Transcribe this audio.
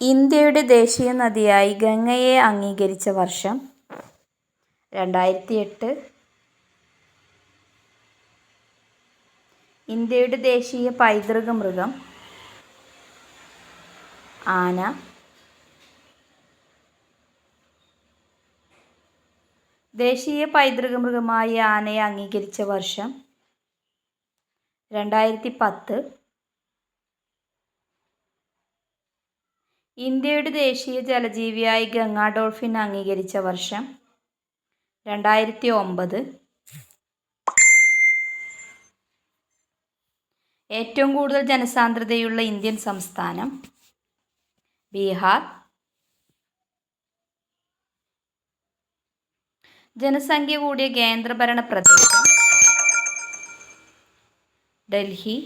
ഇന്ത്യയുടെ ദേശീയ നദിയായി ഗംഗയെ അംഗീകരിച്ച വർഷം രണ്ടായിരത്തി എട്ട് ഇന്ത്യയുടെ ദേശീയ പൈതൃക മൃഗം ആന. ദേശീയ പൈതൃക മൃഗമായി ആനയെ അംഗീകരിച്ച വർഷം രണ്ടായിരത്തി പത്ത് ഇന്ത്യയുടെ ദേശീയ ജലജീവിയായി ഗംഗാ ഡോൾഫിൻ അംഗീകരിച്ച വർഷം രണ്ടായിരത്തി ഒമ്പത് ഏറ്റവും കൂടുതൽ ജനസാന്ദ്രതയുള്ള ഇന്ത്യൻ സംസ്ഥാനം ബീഹാർ. ജനസംഖ്യ കൂടിയ കേന്ദ്രഭരണ പ്രദേശം ഡൽഹി.